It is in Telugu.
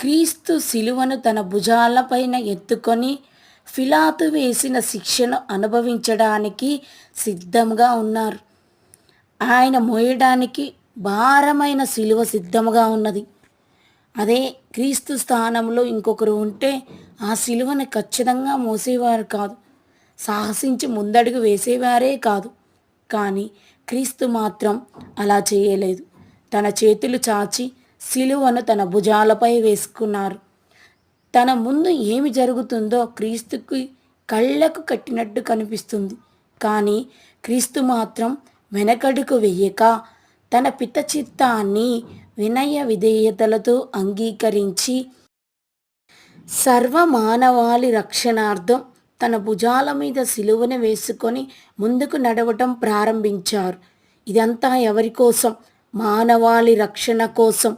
క్రీస్తు శిలువను తన భుజాలపైన ఎత్తుకొని ఫిలాతు వేసిన శిక్షను అనుభవించడానికి సిద్ధంగా ఉన్నారు. ఆయన మోయడానికి భారమైన శిలువ సిద్ధముగా ఉన్నది. అదే క్రీస్తు స్థానంలో ఇంకొకరు ఉంటే ఆ శిలువను ఖచ్చితంగా మోసేవారు కాదు. సాహసించి ముందడుగు వేసేవారే కాదు. కానీ క్రీస్తు మాత్రం అలా చేయలేదు. తన చేతులు చాచి శిలువను తన భుజాలపై వేసుకున్నారు. తన ముందు ఏమి జరుగుతుందో క్రీస్తుకి కళ్ళకు కట్టినట్టు కనిపిస్తుంది. కానీ క్రీస్తు మాత్రం వెనకడుకు వెయ్యక తన పిత చిత్తాన్ని వినయ విధేయతలతో అంగీకరించి సర్వమానవాళి రక్షణార్థం తన భుజాల మీద సిలువను వేసుకొని ముందుకు నడవటం ప్రారంభించారు. ఇదంతా ఎవరి కోసం? మానవాళి రక్షణ కోసం.